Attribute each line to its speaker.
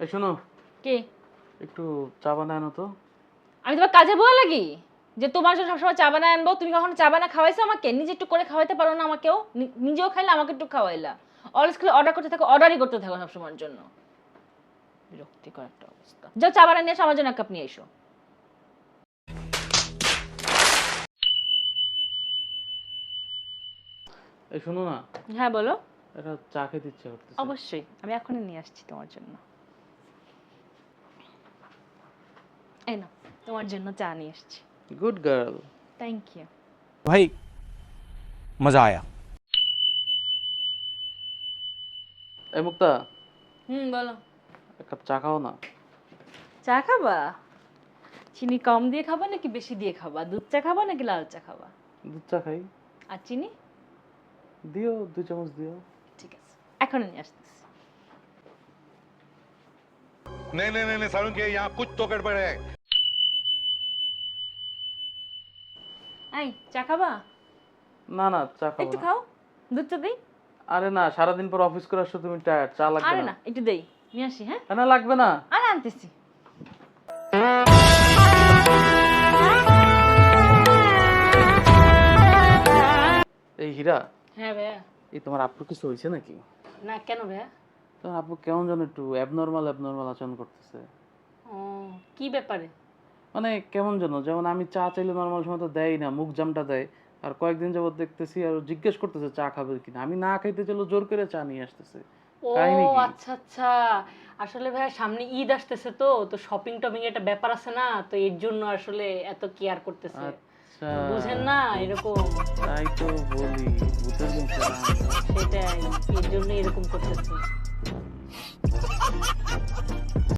Speaker 1: এই শোনো।
Speaker 2: কে?
Speaker 1: একটু চা বানায় আনো তো।
Speaker 2: আমি তোমার কাজে বলা লাগি? যে তোমার জন্য সবসময় চা বানায় আনব তুমি কখনো চা বানা খাওয়াইছো আমাকে? নিজে একটু করে খাওয়াইতে পারো না আমাকেও। নি- নিজেও খাইলে আমাকে একটু খাওয়াইলা। অলস খালি অর্ডার করতে থাকো অর্ডারই করতে থাকো সবসময়ের জন্য। বিরক্তিকর একটা অবস্থা। যাও চা বানায় নিয়ে এসো আমার জন্য এক কাপ নিয়ে এসো।
Speaker 1: এই শোনো না।
Speaker 2: হ্যাঁ বলো।
Speaker 1: এটা চা খেতে ইচ্ছে করতেছে।
Speaker 2: অবশ্যই আমি এখনই নিয়ে আসছি তোমার জন্য। এই না তোমার জন্য চা নিয়ে এসছি
Speaker 1: গুড গার্ল
Speaker 2: থ্যাংক ইউ
Speaker 3: भाई मज़ा आया
Speaker 1: এই মুক্তা
Speaker 2: হুম বলো
Speaker 1: এক কাপ চা খাও না
Speaker 2: চা খাবা চিনি কম দিয়ে খাবা নাকি বেশি দিয়ে খাবা দুধ চা খাবা নাকি লাল চা খাবা
Speaker 1: দুধ চা খাই
Speaker 2: আর চিনি
Speaker 1: দিও দুই চামচ দিও
Speaker 2: ঠিক আছে এখন নিয়ে আসতেছি
Speaker 4: नहीं नहीं नहीं नहीं सारुण के यहाँ कुछ तो गड़बड़ है
Speaker 2: এই চা খাবা?
Speaker 1: না না চা খাব
Speaker 2: একটু খাও দুধ দেই।
Speaker 1: আরে না সারাদিন পর অফিস করে আসছো তুমি টায়ার্ড চা লাগবে
Speaker 2: আরে
Speaker 1: না।
Speaker 2: একটু দেই নিয়ে আসি হ্যাঁ?
Speaker 1: না লাগবে না।
Speaker 2: আরে আনতেছি।
Speaker 1: এই হীরা
Speaker 2: হ্যাঁ ভাইয়া।
Speaker 1: এই তোমার আপুর কিছু হয়েছে নাকি?
Speaker 2: না কেন ভাইয়া?
Speaker 1: তোমার আপু কেমন যেন একটু অ্যাবনর্মাল অ্যাবনর্মাল আচরণ করতেছে।
Speaker 2: ও কি ব্যাপারে?
Speaker 1: মানে কেমন যেন যেমন আমি চা চাইলে নর্মাল সময় তো দেয় না মুখ জামটা দেয়। আর কয়েকদিন যাবত দেখতেছি আর জিজ্ঞেস করতেছে চা খাবে কিনা। আমি না খাইতে চলো জোর করে চা নিয়ে আসতেছে।
Speaker 5: ও? আচ্ছা আচ্ছা। আসলে ভাইয়া সামনে ঈদ আসতেছে তো তো শপিং টপিং একটা ব্যাপার আছে না তো এর জন্য আসলে এত কেয়ার করতেছে।
Speaker 1: আচ্ছা।
Speaker 5: বুঝেন না এরকম।
Speaker 1: তাই তো বলি।
Speaker 5: সেটাই এর জন্য এরকম করতেছে।